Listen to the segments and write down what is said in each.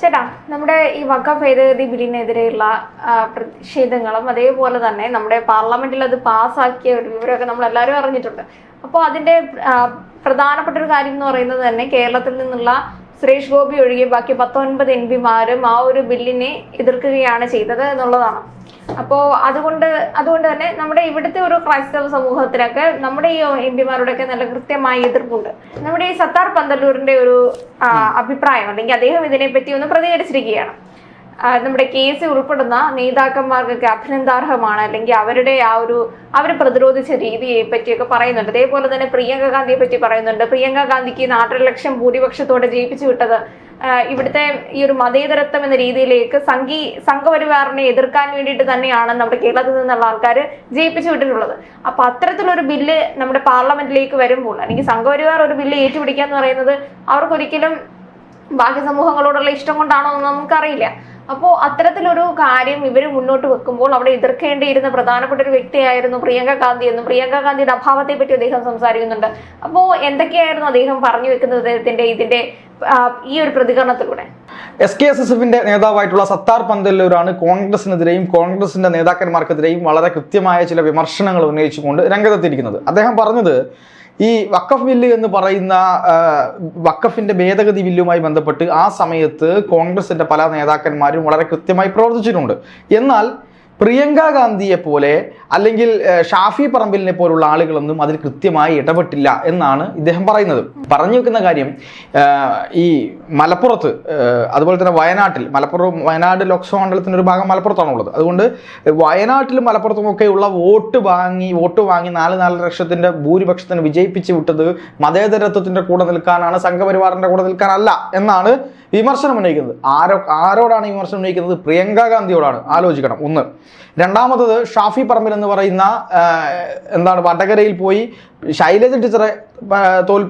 ചേട്ടാ നമ്മുടെ ഈ വക്ക ഭേദഗതി ബില്ലിനെതിരെയുള്ള പ്രതിഷേധങ്ങളും അതേപോലെ തന്നെ നമ്മുടെ പാർലമെന്റിൽ അത് പാസ്സാക്കിയ ഒരു വിവരമൊക്കെ നമ്മൾ എല്ലാവരും അറിഞ്ഞിട്ടുണ്ട്. അപ്പോൾ അതിന്റെ പ്രധാനപ്പെട്ട ഒരു കാര്യം എന്ന് പറയുന്നത് തന്നെ കേരളത്തിൽ നിന്നുള്ള സുരേഷ് ഗോപി ഒഴികെ ബാക്കി പത്തൊൻപത് എം പിമാരും ആ ഒരു ബില്ലിനെ എതിർക്കുകയാണ് ചെയ്തത് എന്നുള്ളതാണ്. അപ്പോൾ അതുകൊണ്ട് അതുകൊണ്ട് തന്നെ നമ്മുടെ ഇവിടുത്തെ ഒരു ക്രൈസ്തവ സമൂഹത്തിലൊക്കെ നമ്മുടെ ഈ എം പിമാരോടൊക്കെ നല്ല കൃത്യമായ എതിർപ്പുണ്ട്. നമ്മുടെ ഈ സത്താർ പന്തല്ലൂരിന്റെ ഒരു അഭിപ്രായം അല്ലെങ്കിൽ അദ്ദേഹം ഇതിനെപ്പറ്റി ഒന്ന് പ്രതികരിച്ചിരിക്കുകയാണ്. നമ്മുടെ കേസിൽ ഉൾപ്പെടുന്ന നേതാക്കന്മാർക്കൊക്കെ അഭിനന്ദാർഹമാണ് അല്ലെങ്കിൽ അവരുടെ ആ ഒരു അവർ പ്രതിരോധിച്ച രീതിയെ പറ്റിയൊക്കെ പറയുന്നുണ്ട്. അതേപോലെ തന്നെ പ്രിയങ്ക ഗാന്ധിയെ പറ്റി പറയുന്നുണ്ട്. പ്രിയങ്ക ഗാന്ധിക്ക് നാലര ലക്ഷം ഭൂരിപക്ഷത്തോടെ ജയിപ്പിച്ചു വിട്ടത് ഇവിടുത്തെ ഈ ഒരു മതേതരത്വം എന്ന രീതിയിലേക്ക് സംഘി സംഘപരിവാറിനെ എതിർക്കാൻ വേണ്ടിയിട്ട് തന്നെയാണ് നമ്മുടെ കേരളത്തിൽ നിന്നുള്ള ആൾക്കാർ ജയിപ്പിച്ചു വിട്ടിട്ടുള്ളത്. അപ്പൊ അത്തരത്തിലൊരു ബില്ല് നമ്മുടെ പാർലമെന്റിലേക്ക് വരുമ്പോൾ അല്ലെങ്കിൽ സംഘപരിവാർ ഒരു ബില്ല് ഏറ്റുപിടിക്കുക എന്ന് പറയുന്നത് അവർക്കൊരിക്കലും ബാക്കി സമൂഹങ്ങളോടുള്ള ഇഷ്ടം കൊണ്ടാണോ എന്ന് നമുക്കറിയില്ല. അപ്പോൾ അത്തരത്തിലൊരു കാര്യം ഇവർ മുന്നോട്ട് വെക്കുമ്പോൾ അവിടെ എതിർക്കേണ്ടിയിരുന്ന പ്രധാനപ്പെട്ട ഒരു വ്യക്തിയായിരുന്നു പ്രിയങ്ക ഗാന്ധി എന്നും. പ്രിയങ്ക ഗാന്ധിയുടെ അഭാവത്തെ പറ്റി അദ്ദേഹം സംസാരിക്കുന്നുണ്ട്. അപ്പോൾ എന്തൊക്കെയായിരുന്നു അദ്ദേഹം പറഞ്ഞു വെക്കുന്നത് അദ്ദേഹത്തിന്റെ ഇതിന്റെ ഈ ഒരു പ്രതികരണത്തിലൂടെ. എസ് കെ എസ് എസ് എഫിന്റെ നേതാവായിട്ടുള്ള സത്താർ പന്തല്ലൂരാണ് കോൺഗ്രസിനെതിരെയും കോൺഗ്രസിന്റെ നേതാക്കന്മാർക്കെതിരെയും വളരെ കൃത്യമായ ചില വിമർശനങ്ങൾ ഉന്നയിച്ചുകൊണ്ട് രംഗത്തെത്തിയിരിക്കുന്നത്. അദ്ദേഹം പറഞ്ഞത് ഈ വക്കഫ് ബില്ല് എന്ന് പറയുന്ന വക്കഫിന്റെ ഭേദഗതി ബില്ലുമായി ബന്ധപ്പെട്ട് ആ സമയത്ത് കോൺഗ്രസിന്റെ പല നേതാക്കന്മാരും വളരെ കൃത്യമായി പ്രവർത്തിച്ചിട്ടുണ്ട്. എന്നാൽ പ്രിയങ്ക ഗാന്ധിയെ പോലെ അല്ലെങ്കിൽ ഷാഫി പറമ്പിലിനെ പോലുള്ള ആളുകളൊന്നും അതിൽ കൃത്യമായി ഇടപെട്ടില്ല എന്നാണ് ഇദ്ദേഹം പറയുന്നത്. പറഞ്ഞു വെക്കുന്ന കാര്യം ഈ മലപ്പുറത്ത് അതുപോലെ തന്നെ വയനാട്ടിൽ മലപ്പുറം വയനാട് ലോക്സഭാ മണ്ഡലത്തിന്റെ ഒരു ഭാഗം മലപ്പുറത്താണുള്ളത്. അതുകൊണ്ട് വയനാട്ടിലും മലപ്പുറത്തും ഒക്കെയുള്ള വോട്ട് വാങ്ങി വോട്ട് വാങ്ങി നാല് നാല് ലക്ഷത്തിന്റെ ഭൂരിപക്ഷത്തിന് വിജയിപ്പിച്ച് വിട്ടത് മതേതരത്വത്തിന്റെ കൂടെ നിൽക്കാനാണ് സംഘപരിവാറിന്റെ കൂടെ നിൽക്കാനല്ല എന്നാണ് വിമർശനം ഉന്നയിക്കുന്നത്. ആരോ ആരോടാണ് വിമർശനം ഉന്നയിക്കുന്നത്? പ്രിയങ്ക ഗാന്ധിയോടാണ്. ആലോചിക്കണം ഒന്ന്. രണ്ടാമത്തത് ഷാഫി പറമ്പിൽ എന്ന് പറയുന്ന എന്താണ് വടകരയിൽ പോയി ശൈലജ ടീച്ചറെ തോൽ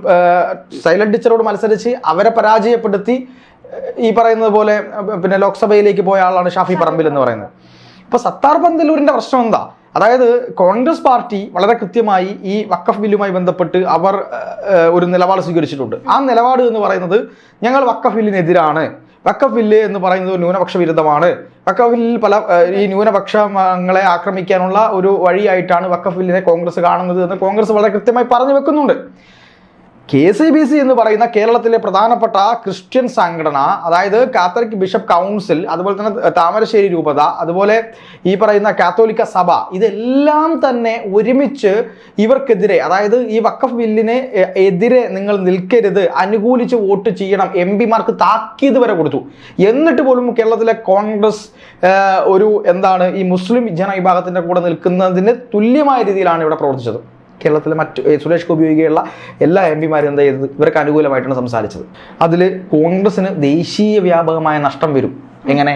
ശൈലജ ടീച്ചറോട് മത്സരിച്ച് അവരെ പരാജയപ്പെടുത്തി ഈ പറയുന്നത് പോലെ പിന്നെ ലോക്സഭയിലേക്ക് പോയ ആളാണ് ഷാഫി പറമ്പിൽ എന്ന് പറയുന്നത്. ഇപ്പൊ സത്താർ പന്തലൂരിന്റെ പ്രശ്നം എന്താ? അതായത് കോൺഗ്രസ് പാർട്ടി വളരെ കൃത്യമായി ഈ വക്കഫ് ബില്ലുമായി ബന്ധപ്പെട്ട് അവർ ഒരു നിലപാട് സ്വീകരിച്ചിട്ടുണ്ട്. ആ നിലപാട് എന്ന് പറയുന്നത് ഞങ്ങൾ വക്കഫ് ബില്ലിനെതിരാണ്. വക്കഫ് എന്ന് പറയുന്നത് ന്യൂനപക്ഷ വിരുദ്ധമാണ്. വക്കഫ് പല ഈ ന്യൂനപക്ഷങ്ങളെ ആക്രമിക്കാനുള്ള ഒരു വഴിയായിട്ടാണ് വക്കഫ് ബില്ലിനെ കോൺഗ്രസ് കാണുന്നത് എന്ന് കോൺഗ്രസ് വളരെ കൃത്യമായി പറഞ്ഞു വെക്കുന്നുണ്ട്. കെ സി ബി സി എന്ന് പറയുന്ന കേരളത്തിലെ പ്രധാനപ്പെട്ട ക്രിസ്ത്യൻ സംഘടന അതായത് കാത്തലിക് ബിഷപ്പ് കൗൺസിൽ അതുപോലെ തന്നെ താമരശ്ശേരി രൂപത അതുപോലെ ഈ പറയുന്ന കാത്തോലിക്ക സഭ ഇതെല്ലാം തന്നെ ഒരുമിച്ച് ഇവർക്കെതിരെ അതായത് ഈ വക്കഫ് ബില്ലിന് എതിരെ നിങ്ങൾ നിൽക്കരുത് അനുകൂലിച്ച് വോട്ട് ചെയ്യണം എം പിമാർക്ക് താക്കീത് വരെ കൊടുത്തു. എന്നിട്ട് പോലും കേരളത്തിലെ കോൺഗ്രസ് ഒരു എന്താണ് ഈ മുസ്ലിം ജനവിഭാഗത്തിന്റെ കൂടെ നിൽക്കുന്നതിന് തുല്യമായ രീതിയിലാണ് ഇവിടെ പ്രവർത്തിച്ചത്. കേരളത്തിലെ മറ്റ് സുരേഷ് ഗോപി ഒഴികെയുള്ള എല്ലാ എം പിമാരും എന്താ ചെയ്തത്? ഇവർക്ക് അനുകൂലമായിട്ടാണ് സംസാരിച്ചത്. അതിൽ കോൺഗ്രസിന് ദേശീയ വ്യാപകമായ നഷ്ടം വരും. എങ്ങനെ?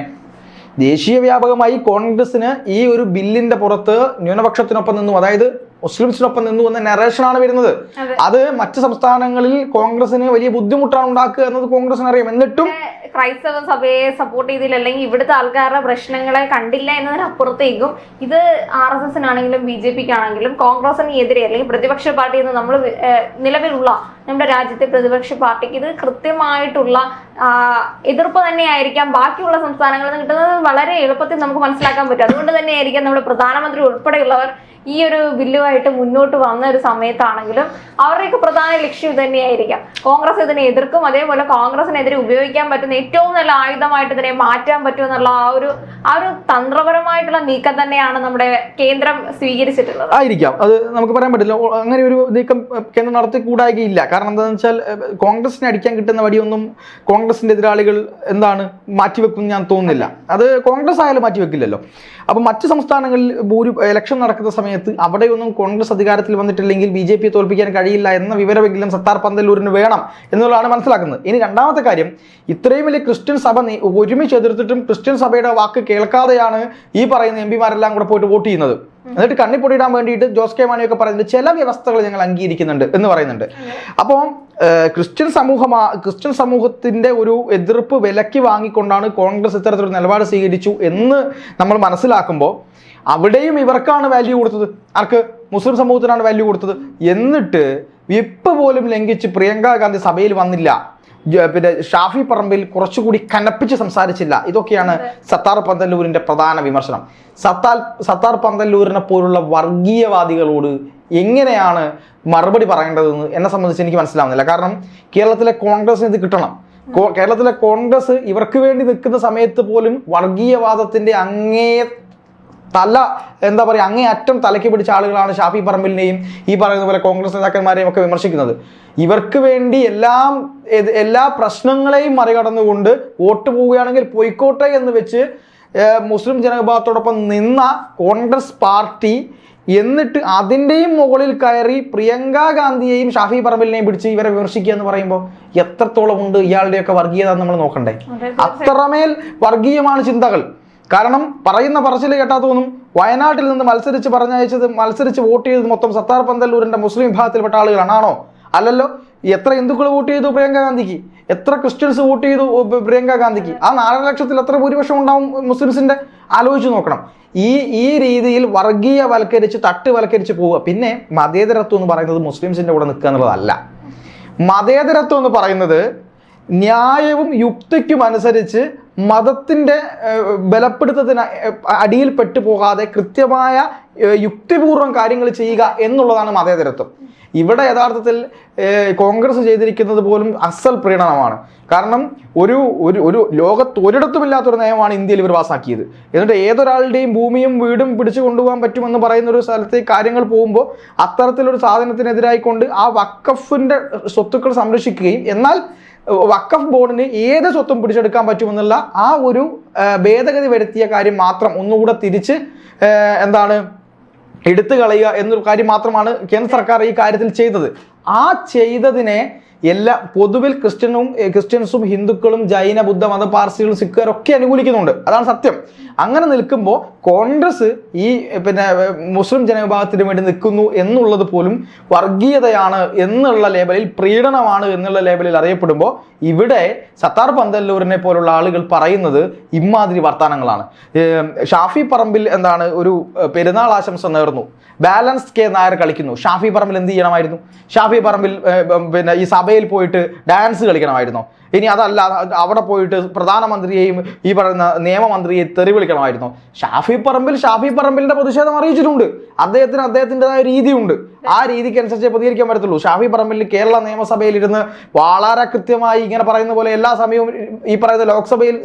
ദേശീയ വ്യാപകമായി കോൺഗ്രസിന് ഈ ഒരു ബില്ലിന്റെ പുറത്ത് ന്യൂനപക്ഷത്തിനൊപ്പം നിന്നു അതായത് മുസ്ലിംസിനൊപ്പം നിന്നു എന്ന നറേഷനാണ് വരുന്നത്. അത്. മറ്റ് സംസ്ഥാനങ്ങളിൽ കോൺഗ്രസിന് വലിയ ബുദ്ധിമുട്ടാണ് ഉണ്ടാക്കുക എന്നത് കോൺഗ്രസിന് അറിയാം എന്നിട്ടും ക്രൈസ്തവ സഭയെ സപ്പോർട്ട് ചെയ്തില്ല അല്ലെങ്കിൽ ഇവിടുത്തെ ആൾക്കാരുടെ പ്രശ്നങ്ങളെ കണ്ടില്ല എന്നതിനപ്പുറത്തേക്കും ഇത് ആർ എസ് എസിനാണെങ്കിലും ബി ജെ പിക്ക് ആണെങ്കിലും കോൺഗ്രസിന് എതിരെ അല്ലെങ്കിൽ പ്രതിപക്ഷ പാർട്ടി എന്ന് നമ്മൾ നിലവിലുള്ള നമ്മുടെ രാജ്യത്തെ പ്രതിപക്ഷ പാർട്ടിക്ക് ഇത് കൃത്യമായിട്ടുള്ള എതിർപ്പ് തന്നെയായിരിക്കാം. ബാക്കിയുള്ള സംസ്ഥാനങ്ങളിൽ നിന്ന് കിട്ടുന്നത് വളരെ എളുപ്പത്തിൽ നമുക്ക് മനസ്സിലാക്കാൻ പറ്റും. അതുകൊണ്ട് തന്നെയായിരിക്കാം നമ്മുടെ പ്രധാനമന്ത്രി ഉൾപ്പെടെയുള്ളവർ ഈ ഒരു ബില്ലുമായിട്ട് മുന്നോട്ട് വന്ന ഒരു സമയത്താണെങ്കിലും അവരുടെയൊക്കെ പ്രധാന ലക്ഷ്യം തന്നെയായിരിക്കാം. കോൺഗ്രസ് ഇതിനെ എതിർക്കും. അതേപോലെ കോൺഗ്രസിനെതിരെ ഉപയോഗിക്കാൻ പറ്റുന്ന ഏറ്റവും നല്ല ആയുധമായിട്ട് ഇതിനെ മാറ്റാൻ പറ്റുമെന്നുള്ള ആ ഒരു ആ ഒരു തന്ത്രപരമായിട്ടുള്ള നീക്കം തന്നെയാണ് നമ്മുടെ കേന്ദ്രം സ്വീകരിച്ചിട്ടുള്ളത്. ആയിരിക്കാം. അത് നമുക്ക് പറയാൻ പറ്റില്ല. അങ്ങനെ ഒരു നീക്കം കേന്ദ്രം നടത്തിക്കൂടായികയില്ല. കാരണം എന്താണെന്ന് വെച്ചാൽ കോൺഗ്രസിനെ അടിക്കാൻ കിട്ടുന്ന വടിയൊന്നും കോൺഗ്രസിന്റെ എതിരാളികൾ എന്താണ് മാറ്റിവെക്കും ഞാൻ തോന്നുന്നില്ല. അത് കോൺഗ്രസ് ആയാലും മാറ്റിവെക്കില്ലല്ലോ. അപ്പം മറ്റു സംസ്ഥാനങ്ങളിൽ ഭൂരി ഇലക്ഷൻ നടക്കുന്ന സമയത്ത് അവിടെയൊന്നും കോൺഗ്രസ് അധികാരത്തിൽ വന്നിട്ടില്ലെങ്കിൽ ബി ജെ പി തോൽപ്പിക്കാൻ കഴിയില്ല എന്ന വിവരമെങ്കിലും സത്താർ പന്തലൂരിന് വേണം എന്നുള്ളതാണ് മനസ്സിലാക്കുന്നത്. ഇനി രണ്ടാമത്തെ കാര്യം ഇത്രയും വലിയ ക്രിസ്ത്യൻ സഭ ഒരുമിച്ച് എതിർത്തിട്ടും ക്രിസ്ത്യൻ സഭയുടെ വാക്ക് കേൾക്കാതെയാണ് ഈ പറയുന്ന എം പിമാരെല്ലാം കൂടെ പോയിട്ട് വോട്ട് ചെയ്യുന്നത്. എന്നിട്ട് കണ്ണിപ്പൊടിയിടാൻ വേണ്ടിയിട്ട് ജോസ് കെ മാണിയൊക്കെ പറയുന്നുണ്ട് ചില വ്യവസ്ഥകൾ ഞങ്ങൾ അംഗീകരിക്കുന്നുണ്ട് എന്ന് പറയുന്നുണ്ട്. അപ്പോൾ ക്രിസ്ത്യൻ സമൂഹമാ ക്രിസ്ത്യൻ സമൂഹത്തിന്റെ ഒരു എതിർപ്പ് വിലക്കി വാങ്ങിക്കൊണ്ടാണ് കോൺഗ്രസ് ഇത്തരത്തിലൊരു നിലപാട് സ്വീകരിച്ചു എന്ന് നമ്മൾ മനസ്സിലാക്കുമ്പോൾ അവിടെയും ഇവർക്കാണ് വാല്യൂ കൊടുത്തത്. ആർക്ക്? മുസ്ലിം സമൂഹത്തിനാണ് വാല്യൂ കൊടുത്തത്. എന്നിട്ട് വിപ്പ് പോലും ലംഘിച്ച് പ്രിയങ്ക ഗാന്ധി സഭയിൽ വന്നില്ല. പിന്നെ ഷാഫി പറമ്പിൽ കുറച്ചുകൂടി കനപ്പിച്ച് സംസാരിച്ചില്ല. ഇതൊക്കെയാണ് സത്താർ പന്തല്ലൂരിന്റെ പ്രധാന വിമർശനം. സത്താൽ സത്താർ പന്തല്ലൂരിനെ പോലുള്ള വർഗീയവാദികളോട് എങ്ങനെയാണ് മറുപടി പറയേണ്ടതെന്ന് എന്നെ സംബന്ധിച്ച് എനിക്ക് മനസ്സിലാവുന്നില്ല. കാരണം കേരളത്തിലെ കോൺഗ്രസിന് ഇത് കിട്ടണം. കേരളത്തിലെ കോൺഗ്രസ് ഇവർക്ക് വേണ്ടി നിൽക്കുന്ന സമയത്ത് പോലും വർഗീയവാദത്തിന്റെ അങ്ങേ തല എന്താ പറയുക അങ്ങേ അറ്റം തലയ്ക്ക് പിടിച്ച ആളുകളാണ് ഷാഫി പറമ്പിലിനെയും ഈ പറയുന്ന പോലെ കോൺഗ്രസ് നേതാക്കന്മാരെയും ഒക്കെ വിമർശിക്കുന്നത്. ഇവർക്ക് വേണ്ടി എല്ലാം എല്ലാ പ്രശ്നങ്ങളെയും മറികടന്നുകൊണ്ട് വോട്ട് പോവുകയാണെങ്കിൽ പോയിക്കോട്ടെ എന്ന് വെച്ച് മുസ്ലിം ജനവിഭാഗത്തോടൊപ്പം നിന്ന കോൺഗ്രസ് പാർട്ടി എന്നിട്ട് അതിന്റെയും മുകളിൽ കയറി പ്രിയങ്ക ഗാന്ധിയെയും ഷാഫി പറമ്പിലിനെയും പിടിച്ച് ഇവരെ വിമർശിക്കുക എന്ന് പറയുമ്പോൾ എത്രത്തോളം ഉണ്ട് ഇയാളുടെയൊക്കെ വർഗീയത നമ്മൾ നോക്കണ്ടേ? അതെ, അത്രമേൽ വർഗീയമാണ് ചിന്തകൾ. കാരണം പറയുന്ന പറച്ചിൽ കേട്ടാ തോന്നും വയനാട്ടിൽ നിന്ന് മത്സരിച്ച് പറഞ്ഞയച്ചത് മത്സരിച്ച് വോട്ട് ചെയ്തത് മൊത്തം സത്താർ പന്തല്ലൂരിന്റെ മുസ്ലിം വിഭാഗത്തിൽപ്പെട്ട ആളുകളാണോ അല്ലല്ലോ എത്ര ഹിന്ദുക്കൾ വോട്ട് ചെയ്തു പ്രിയങ്ക ഗാന്ധിക്ക്? എത്ര ക്രിസ്ത്യൻസ് വോട്ട് ചെയ്തു പ്രിയങ്ക ഗാന്ധിക്ക്? ആ നാലര ലക്ഷത്തിൽ എത്ര ഭൂരിപക്ഷം ഉണ്ടാവും മുസ്ലിംസിന്റെ ആലോചിച്ച് നോക്കണം. ഈ ഈ രീതിയിൽ വർഗീയവൽക്കരിച്ച് തട്ടുവൽക്കരിച്ച് പോവുക. പിന്നെ മതേതരത്വം എന്ന് പറയുന്നത് മുസ്ലിംസിന്റെ കൂടെ നിൽക്കുക എന്നുള്ളതല്ല. മതേതരത്വം എന്ന് പറയുന്നത് ന്യായവും യുക്തിക്കും അനുസരിച്ച് മതത്തിന്റെ ഏഹ്, ബലപ്പെടുത്തത്തിന് ഏഹ്, അടിയിൽ പെട്ടു പോകാതെ കൃത്യമായ യുക്തിപൂർവം യുക്തിപൂർവം കാര്യങ്ങൾ ചെയ്യുക എന്നുള്ളതാണ് മതേതരത്വം. ഇവിടെ യഥാർത്ഥത്തിൽ കോൺഗ്രസ് ചെയ്തിരിക്കുന്നത് പോലും അസൽ പ്രീണനമാണ്. കാരണം ഒരു ഒരു ഒരു ലോകത്ത് ഒരിടത്തുമില്ലാത്തൊരു നയമാണ് ഇന്ത്യയിൽ ഇവർ പാസാക്കിയത്. എന്നിട്ട് ഏതൊരാളുടെയും ഭൂമിയും വീടും പിടിച്ചു കൊണ്ടുപോകാൻ പറ്റുമെന്ന് പറയുന്ന ഒരു സ്ഥലത്തേക്ക് കാര്യങ്ങൾ പോകുമ്പോൾ അത്തരത്തിലൊരു സാധനത്തിനെതിരായിക്കൊണ്ട് ആ വക്കഫിന്റെ സ്വത്തുക്കൾ സംരക്ഷിക്കുകയും എന്നാൽ വക്കഫ് ബോർഡിന് ഏത് സ്വത്തും പിടിച്ചെടുക്കാൻ പറ്റുമെന്നുള്ള ആ ഒരു ഭേദഗതി വരുത്തിയ കാര്യം മാത്രം ഒന്നുകൂടെ തിരിച്ച് എന്താണ് എടുത്തു കളയുക എന്നൊരു കാര്യം മാത്രമാണ് കേന്ദ്ര സർക്കാർ ഈ കാര്യത്തിൽ ചെയ്തത്. ആ ചെയ്തതിനെ എല്ലാ പൊതുവിൽ ക്രിസ്ത്യനും ക്രിസ്ത്യൻസും ഹിന്ദുക്കളും ജൈന ബുദ്ധ മത പാർസികളും സിഖുകാരും ഒക്കെ അനുകൂലിക്കുന്നുണ്ട്. അതാണ് സത്യം. അങ്ങനെ നിൽക്കുമ്പോൾ കോൺഗ്രസ് ഈ പിന്നെ മുസ്ലിം ജനവിഭാഗത്തിന് വേണ്ടി നിൽക്കുന്നു എന്നുള്ളത് പോലും വർഗീയതയാണ് എന്നുള്ള ലേബലിൽ പ്രീണനമാണ് എന്നുള്ള ലേബലിൽ അറിയപ്പെടുമ്പോൾ ഇവിടെ സത്താർ പന്തല്ലൂരിനെ പോലുള്ള ആളുകൾ പറയുന്നത് ഇമാതിരി വർത്തമാനങ്ങളാണ് ഷാഫി പറമ്പിൽ എന്താണ് ഒരു പെരുന്നാൾ ആശംസ നേർന്നു. ബാലൻസ് കെ നായർ കളിക്കുന്നു. ഷാഫി പറമ്പിൽ എന്ത് ചെയ്യണമായിരുന്നു? ഷാഫി പറമ്പിൽ പിന്നെ ഈ സഭയിൽ പോയിട്ട് ഡാൻസ് കളിക്കണമായിരുന്നോ. ഇനി അതല്ല അവിടെ പോയിട്ട് പ്രധാനമന്ത്രിയെയും ഈ പറയുന്ന നിയമമന്ത്രിയെ തെറി വിളിക്കണമായിരുന്നു ഷാഫി പറമ്പിൽ ഷാഫി പറമ്പിലിന്റെ പ്രതിഷേധം അറിയിച്ചിട്ടുണ്ട്. അദ്ദേഹത്തിന് അദ്ദേഹത്തിന്റെതായ രീതിയുണ്ട്. ആ രീതിക്ക് അനുസരിച്ച് പ്രതികരിക്കാൻ പറ്റത്തുള്ളൂ. ഷാഫി പറമ്പിൽ കേരള നിയമസഭയിൽ ഇരുന്ന് വളരെ കൃത്യമായി ഇങ്ങനെ പറയുന്ന പോലെ എല്ലാ സമയവും ഈ പറയുന്ന ലോക്സഭയിൽ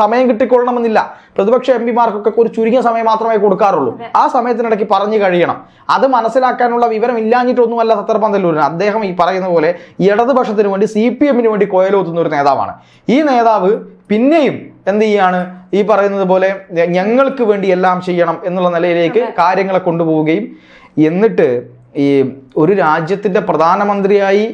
സമയം കിട്ടിക്കൊള്ളണമെന്നില്ല. പ്രതിപക്ഷ എം പിമാർക്കൊക്കെ ഒരു ചുരുങ്ങിയ സമയം മാത്രമേ കൊടുക്കാറുള്ളൂ. ആ സമയത്തിനിടയ്ക്ക് പറഞ്ഞു കഴിയണം. അത് മനസ്സിലാക്കാനുള്ള വിവരം ഇല്ലാഞ്ഞിട്ടൊന്നുമല്ല സത്തർ പന്തല്ലൂരിന് അദ്ദേഹം ഈ പറയുന്ന പോലെ ഇടതുപക്ഷത്തിന് വേണ്ടി സി പി എമ്മിന് വേണ്ടി കൊയലോത്തുന്ന ഒരു നേതാവാണ്. ഈ നേതാവ് പിന്നെയും എന്ത് ചെയ്യാണ്? ഈ പറയുന്നത് പോലെ ഞങ്ങൾക്ക് വേണ്ടി എല്ലാം ചെയ്യണം എന്നുള്ള നിലയിലേക്ക് കാര്യങ്ങളെ കൊണ്ടുപോവുകയും എന്നിട്ട് ഈ ഒരു രാജ്യത്തിന്റെ പ്രധാനമന്ത്രിയായി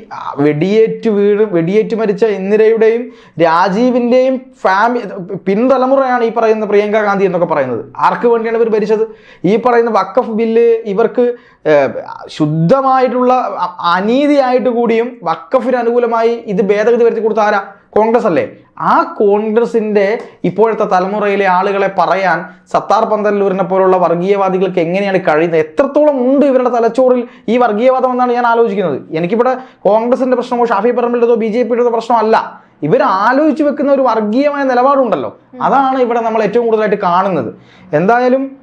വെടിയേറ്റ് വീട് വെടിയേറ്റ് മരിച്ച ഇന്ദിരയുടെയും രാജീവിന്റെയും ഫാമി പിൻതലമുറയാണ് ഈ പറയുന്ന പ്രിയങ്ക ഗാന്ധി എന്നൊക്കെ പറയുന്നത്. ആർക്ക് വേണ്ടിയാണ് ഇവർ ഭരിച്ചത്? ഈ പറയുന്ന വക്കഫ് ബില്ല് ഇവർക്ക് ശുദ്ധമായിട്ടുള്ള അനീതിയായിട്ട് കൂടിയും വക്കഫിന് അനുകൂലമായി ഇത് ഭേദഗതി വരുത്തി കൊടുത്ത ആരാ? കോൺഗ്രസ് അല്ലേ ആ കോൺഗ്രസിന്റെ ഇപ്പോഴത്തെ തലമുറയിലെ ആളുകളെ പറയാൻ സത്താർ പന്തല്ലൂരിനെ പോലുള്ള വർഗീയവാദികൾക്ക് എങ്ങനെയാണ് കഴിയുന്നത്? എത്രത്തോളം ഉണ്ട് ഇവരുടെ തലച്ചോറിൽ ഈ വർഗീയവാദം എന്നാണ് ഞാൻ ആലോചിക്കുന്നത്. എനിക്കിവിടെ കോൺഗ്രസിന്റെ പ്രശ്നമോ ഷാഫി പറമ്പിന്റെതോ ബി ജെ പിയുടെതോ പ്രശ്നമല്ല. ഇവർ ആലോചിച്ച് വെക്കുന്ന ഒരു വർഗീയമായ നിലപാടുണ്ടല്ലോ. അതാണ് ഇവിടെ നമ്മൾ ഏറ്റവും കൂടുതലായിട്ട് കാണുന്നത്. എന്തായാലും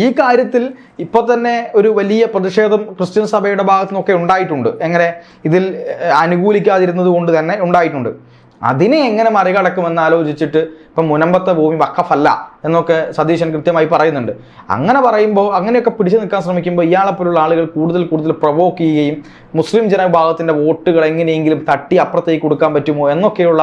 ഈ കാര്യത്തിൽ ഇപ്പോൾ തന്നെ ഒരു വലിയ പ്രതിഷേധം ക്രിസ്ത്യൻ സഭയുടെ ഭാഗത്തു നിന്നൊക്കെ ഉണ്ടായിട്ടുണ്ട്. എങ്ങനെ? ഇതിൽ അനുകൂലിക്കാതിരുന്നത് കൊണ്ട് തന്നെ ഉണ്ടായിട്ടുണ്ട്. അതിനെ എങ്ങനെ മറികടക്കുമെന്ന് ആലോചിച്ചിട്ട് ഇപ്പം മുനമ്പത്തെ ഭൂമി വക്കഫല്ല എന്നൊക്കെ സതീശൻ കൃത്യമായി പറയുന്നുണ്ട്. അങ്ങനെ പറയുമ്പോൾ അങ്ങനെയൊക്കെ പിടിച്ചു നിൽക്കാൻ ശ്രമിക്കുമ്പോൾ ഇയാളെപ്പോലുള്ള ആളുകൾ കൂടുതൽ കൂടുതൽ പ്രൊവോക്ക് ചെയ്യുകയും മുസ്ലിം ജനവിഭാഗത്തിന്റെ വോട്ടുകൾ എങ്ങനെയെങ്കിലും തട്ടി അപ്പുറത്തേക്ക് കൊടുക്കാൻ പറ്റുമോ എന്നൊക്കെയുള്ള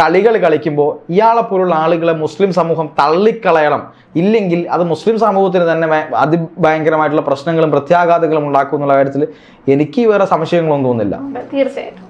കളികൾ കളിക്കുമ്പോൾ ഇയാളെപ്പോലുള്ള ആളുകളെ മുസ്ലിം സമൂഹം തള്ളിക്കളയണം. ഇല്ലെങ്കിൽ അത് മുസ്ലിം സമൂഹത്തിന് തന്നെ ഭയ- അതിഭയങ്കരമായിട്ടുള്ള പ്രശ്നങ്ങളും പ്രത്യാഘാതങ്ങളും ഉണ്ടാക്കും എന്നുള്ള കാര്യത്തിൽ എനിക്ക് വേറെ സംശയങ്ങളൊന്നും തോന്നുന്നില്ല. തീർച്ചയായിട്ടും.